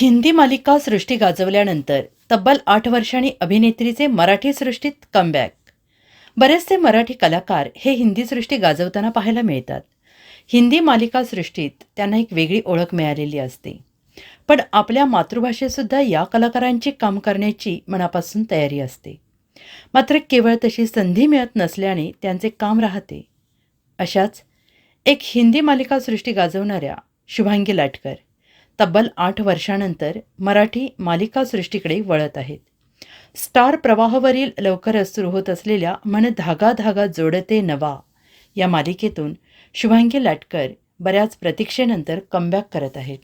हिंदी मालिका सृष्टी गाजवल्यानंतर तब्बल आठ वर्षांनी अभिनेत्रीचे मराठी सृष्टीत कमबॅक बरेचसे मराठी कलाकार हे हिंदी सृष्टी गाजवताना पाहायला मिळतात. हिंदी मालिका सृष्टीत त्यांना एक वेगळी ओळख मिळालेली असते. पण आपल्या मातृभाषेतसुद्धा या कलाकारांची काम करण्याची मनापासून तयारी असते. मात्र केवळ तशी संधी मिळत नसल्याने त्यांचे काम राहते. अशाच एक हिंदी मालिका सृष्टी गाजवणाऱ्या शुभांगी लाटकर. तब्बल आठ वर्षानंतर मराठी मालिकासृष्टीकडे वळत आहेत. स्टार प्रवाहावरील लवकरच सुरू होत असलेल्या मन धागा धागा जोडते नवा या मालिकेतून शुभांगी लाटकर बऱ्याच प्रतीक्षेनंतर कमबॅक करत आहेत.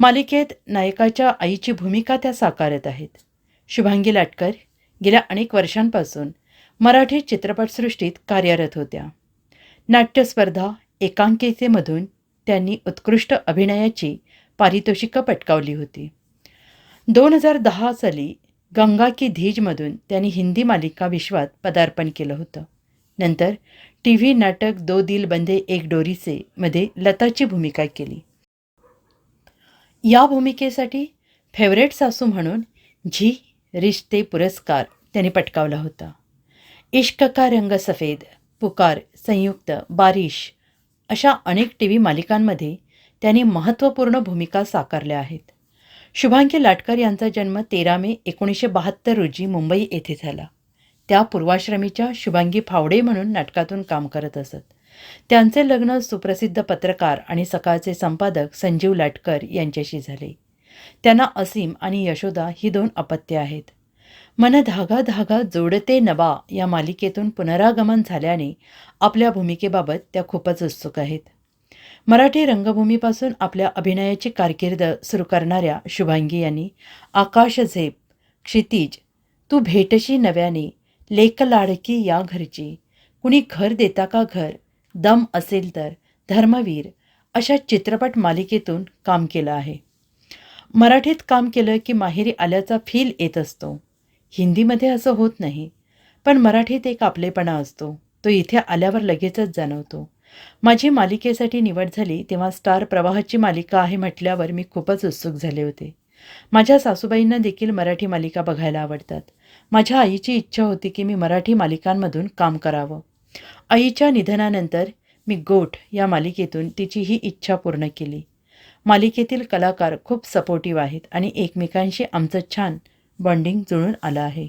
मालिकेत नायकाच्या आईची भूमिका त्या साकारत आहेत. शुभांगी लाटकर गेल्या अनेक वर्षांपासून मराठी चित्रपटसृष्टीत कार्यरत होत्या. नाट्यस्पर्धा एकांकिकेमधून त्यांनी उत्कृष्ट अभिनयाची पारितोषिकं पटकावली होती. दोन हजार दहा साली गंगा की धीजमधून त्यांनी हिंदी मालिका विश्वात पदार्पण केलं होतं. नंतर टी व्ही नाटक दो दिल बंदे एक डोरीसे मध्ये लताची भूमिका केली. या भूमिकेसाठी फेवरेट सासू म्हणून झी रिश्ते पुरस्कार त्यांनी पटकावला होता. इश्क का रंग सफेद पुकार संयुक्त बारिश अशा अनेक टी व्ही मालिकांमध्ये त्यांनी महत्त्वपूर्ण भूमिका साकारल्या आहेत. शुभांकी लाटकर यांचा जन्म तेरा मे एकोणीसशे बहात्तर रोजी मुंबई येथे झाला. त्या पूर्वाश्रमीच्या शुभांगी फावडे म्हणून नाटकातून काम करत असत. त्यांचे लग्न सुप्रसिद्ध पत्रकार आणि सकाळचे संपादक संजीव लाटकर यांच्याशी झाले. त्यांना असीम आणि यशोदा ही दोन अपत्य आहेत. मन धागा धागा जोडते नवा या मालिकेतून पुनरागमन झाल्याने आपल्या भूमिकेबाबत त्या खूपच उत्सुक आहेत. मराठी रंगभूमीपासून आपल्या अभिनयाची कारकीर्द सुरू करणाऱ्या शुभांगी यांनी आकाश झेप क्षितिज तू भेटशी नव्याने लेक लाडकी या घरची कुणी घर देता का घर दम असेल तर धर्मवीर अशा चित्रपट मालिकेतून काम केलं आहे. मराठीत काम केलं की माहेरी आल्याचा फील येत असतो. हिंदीमध्ये असं होत नाही पण मराठीत एक आपलेपणा असतो. तो इथे आल्यावर लगेचच जाणवतो. माझी मालिकेसाठी निवड झाली तेव्हा स्टार प्रवाहाची मालिका आहे म्हटल्यावर मी खूपच उत्सुक झाले होते. माझ्या सासूबाईंना देखील मराठी मालिका बघायला आवडतात. माझ्या आईची इच्छा होती की मी मराठी मालिकांमधून काम करावं. आईच्या निधनानंतर मी गोठ या मालिकेतून तिची ही इच्छा पूर्ण केली. मालिकेतील कलाकार खूप सपोर्टिव्ह आहेत आणि एकमेकांशी आमचं छान बॉन्डिंग जुळून आलं आहे.